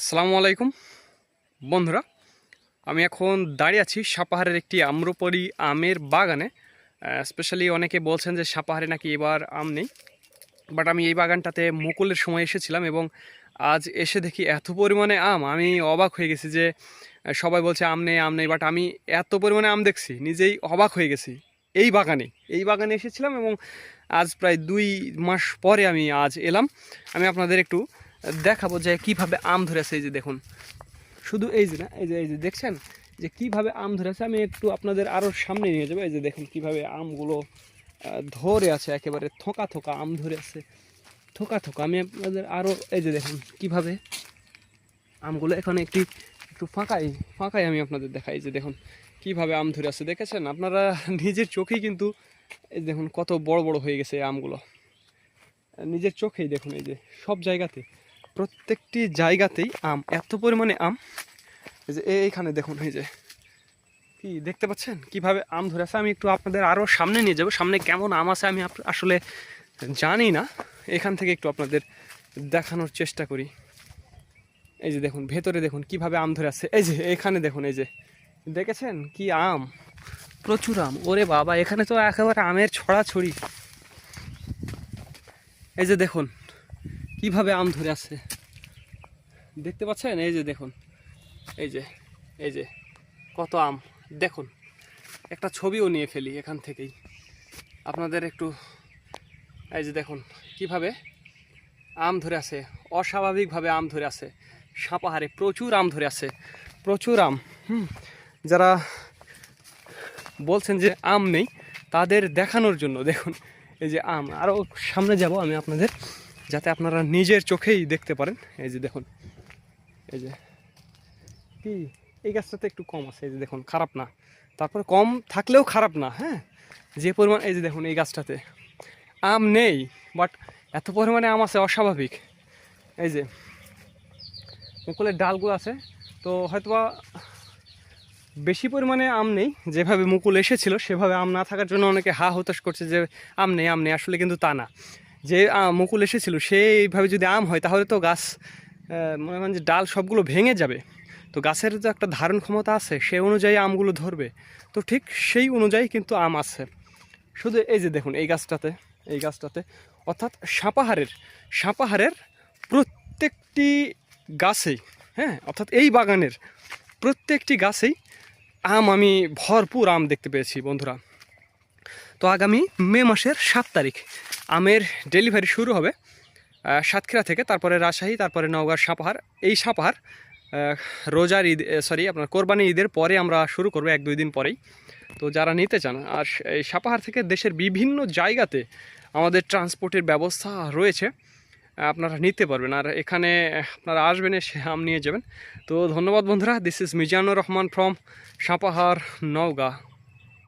আসসালামু আলাইকুম। বন্ধুরা, আমি এখন দাঁড়িয়ে আছি সাপাহারের একটি আম্রপরি আমের বাগানে। স্পেশালি অনেকে বলছেন যে সাপাহারে নাকি এবার আম নেই। বাট আমি এই বাগানটাতে মুকুলের সময় এসেছিলাম এবং আজ এসে দেখি এত পরিমাণে আম। আমি অবাক হয়ে গেছি যে সবাই বলছে আম নেই আম নেই বাট আমি এত পরিমাণে আম দেখছি, নিজেই অবাক হয়ে গেছি এই বাগানে। এই বাগানে এসেছিলাম এবং আজ প্রায় দুই মাস পরে আমি আজ এলাম। আমি আপনাদের একটু দেখাবো যে কীভাবে আম ধরেছে এই যে দেখুন। শুধু এই যে না, এই যে এই যে দেখছেন? যে কীভাবে আম ধরেছে, আমি একটু আপনাদের আরও সামনে নিয়ে যাব। এই যে দেখুন কীভাবে আমগুলো ধরে আছে, একেবারে থোকা থোকা আম ধরে আছে। থোকা থোকা, আমি আপনাদের আরও এই যে দেখুন কীভাবে আমগুলো এখানে একটি, একটু ফাঁকাই ফাঁকাই আমি আপনাদের দেখাই। যে দেখুন কীভাবে আম ধরে আছে, দেখেছেন? আপনারা নিজের চোখেই কিন্তু, এই দেখুন কত বড় বড় হয়ে গেছে এই আমগুলো। নিজের চোখেই দেখুন এই যে, সব জায়গাতে। প্রত্যেকটি জায়গাতেই আম, এত পরিমাণে আম। এই যে এইখানে দেখুন, এই যে। কি, দেখতে পাচ্ছেন? কীভাবে আম ধরে আছে? আমি একটু আপনাদের আরও সামনে নিয়ে যাব। সামনে কেমন আম আছে আমি আসলে জানি না। এখান থেকে একটু আপনাদের দেখানোর চেষ্টা করি। এই যে দেখুন, ভেতরে দেখুন, কীভাবে আম ধরে আছে। এই যে, এখানে দেখুন, এই যে। দেখেছেন? কি আম। প্রচুর আম। ওরে বাবা, এখানে তো একেবারে আমের ছড়াছড়ি। এই যে দেখুন কীভাবে আম ধরে আছে? দেখতে পাচ্ছেন? এই যে দেখুন। এই যে এই যে, কত আম। দেখুন, একটা ছবিও নিয়ে ফেলি এখান থেকেই। আপনাদের একটু, এই যে দেখুন, কীভাবে আম ধরে আছে, অস্বাভাবিকভাবে আম ধরে আছে, সাপাহারে প্রচুর আম ধরে আছে, প্রচুর আম। হুম, যারা বলছেন যে আম নেই, তাদের দেখানোর জন্য দেখুন, এই যে আম। আরও সামনে যাব আমি আপনাদের। যাতে আপনারা নিজের চোখেই দেখতে পারেন। এই যে দেখুন, এই যে কি? এই গাছটাতে একটু কম আছে, এই যে দেখুন, খারাপ না। তারপরে কম থাকলেও খারাপ না হ্যাঁ? যে পরিমাণ, এই যে দেখুন, এই গাছটাতে। আম নেই বাট এত পরিমাণে আম আছে, অস্বাভাবিক। এই যে মুকুলের ডালগুলো আছে, তো হয়তোবা বেশি পরিমাণে আম নেই। যেভাবে মুকুল এসেছিল, সেভাবে আম না থাকার জন্য অনেকে হা হতাশ করছে যে, আম নেই আম নেই, আসলে কিন্তু তা না। যে মুকুল এসেছিল সেইভাবে যদি আম হয়, তাহলে তো গাছ মনে করেন যে ডাল সবগুলো ভেঙে যাবে। তো গাছের তো একটা ধারণ ক্ষমতা আছে সেই অনুযায়ী আমগুলো ধরবে। তো ঠিক সেই অনুযায়ী কিন্তু আম আছে। শুধু এই যে দেখুন, এই গাছটাতে এই গাছটাতে, অর্থাৎ সাপাহারের সাপাহারের প্রত্যেকটি গাছেই হ্যাঁ অর্থাৎ এই বাগানের প্রত্যেকটি গাছেই আম আমি ভরপুর আম দেখতে পেয়েছি, বন্ধুরা। তো আগামী মে মাসের সাত তারিখ আমের ডেলিভারি শুরু হবে সাতক্ষীরা থেকে, তারপরে রাজশাহী, তারপরে নওগাঁর সাপাহার। এই সাপাহার রোজার ঈদ সরি আপনার কোরবানি ঈদের পরে আমরা শুরু করব এক দুই দিন পরেই। তো যারা নিতে চান, আর এই সাপাহার থেকে দেশের বিভিন্ন জায়গাতে আমাদের ট্রান্সপোর্টের ব্যবস্থা রয়েছে আপনারা নিতে পারবেন। আর এখানে আপনারা আসবেন এসে আম নিয়ে যাবেন। তো ধন্যবাদ বন্ধুরা this is Mizanur Rahman from Sapahar, Naogaon.